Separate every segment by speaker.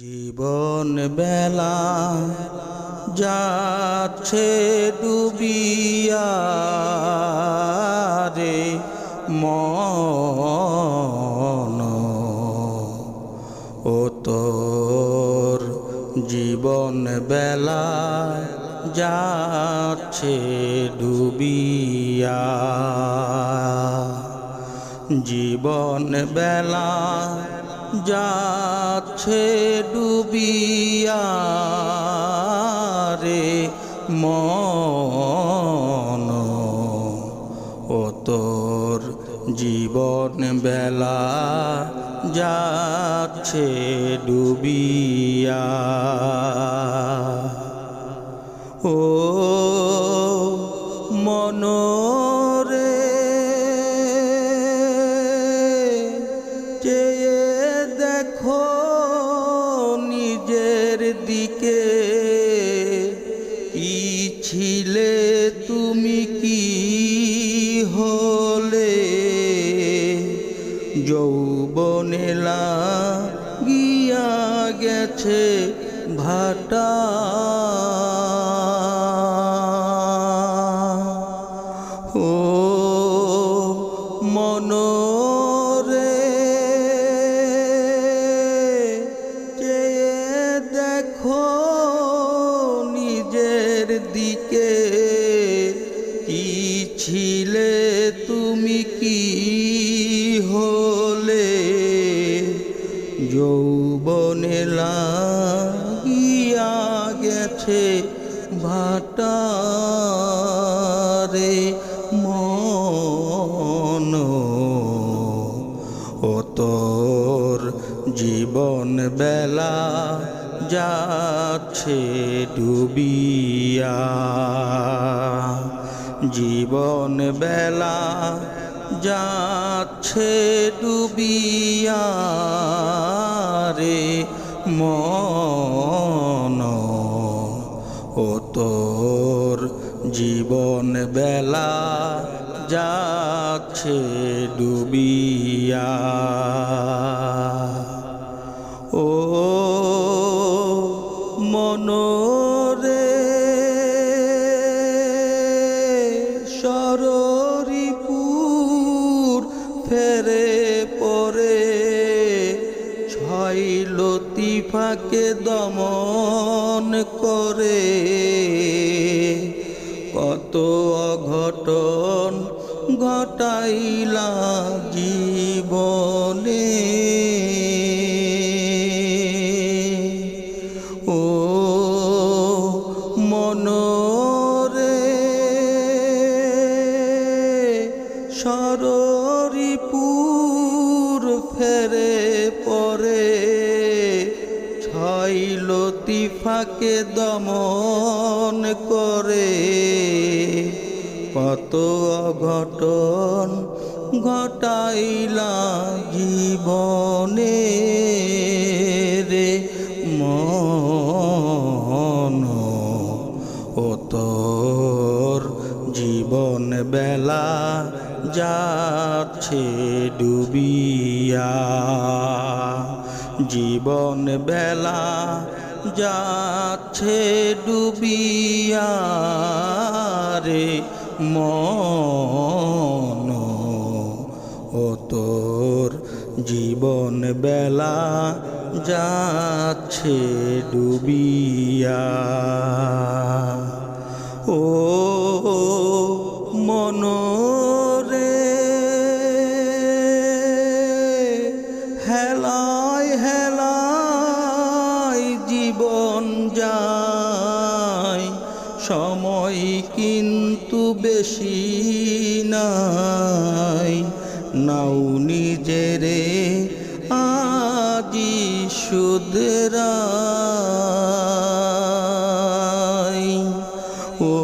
Speaker 1: জীবন বেলা যাচ্ছে ডুবিয়া রে মন। ও তোর জীবন বেলা যাচ্ছে ডুবিয়া। জীবন বেলা যাচ্ছে ডুবিয়া রে মন। ও তোর জীবন বেলা যাচ্ছে ডুবিয়া। ও হলে যৌবনেলা গিয়া গেছে ভাটা। ও মনোরে দেখো যৌবনে লাগিয়া গেছে ভাটারে মন। ও তোর জীবন বেলা যাচ্ছে ডুবিয়া। জীবন বেলা যাচ্ছে ডুবিয়া রে মন। ও তোর জীবন বেলা যাচ্ছে ডুবিয়া। ফেরে পরে ছয় লতিফাকে দমন করে। কত অঘটন ঘটাইলা জীবনে। ও পরে ছয় লতিফাকে দমন করে। কত অঘটন ঘটাইলা জীবনে। জীবন বেলা যাচ্ছে ডুবিয়া। জীবন বেলা যাচ্ছে ডুবিয়া রে মন। তোর জীবন বেলা যাচ্ছে ডুবিয়া। ও কিন্তু বেশি নাই। নাও নিজেরে আজি শুধরাই। ও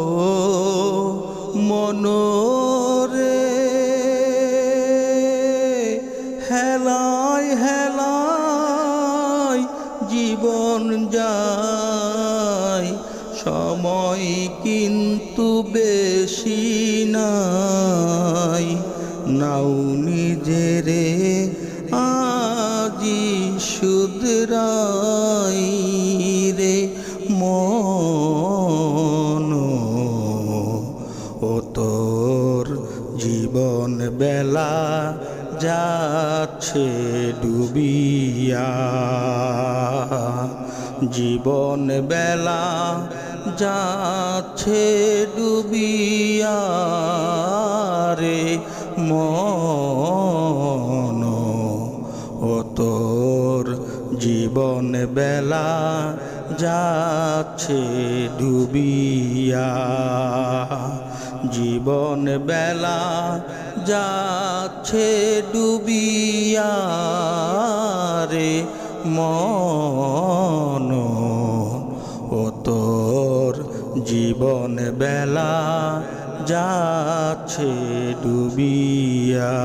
Speaker 1: মনোরে হেলায় হেলায় জীবন যায় সময় কিন্তু বেশি নাই। নাও নিজেরে আজি শুধরা নাই রে মন। ও তোর জীবন বেলা যাচ্ছে ডুবিয়া। জীবন বেলা যাচ্ছে ডুবিয়া রে মন। ও তোর জীবন বেলা যাচ্ছে ডুবিয়া। জীবন বেলা যাচ্ছে ডুবিয়া রে মন। জীবন বেলা যাচ্ছে ডুবিয়া।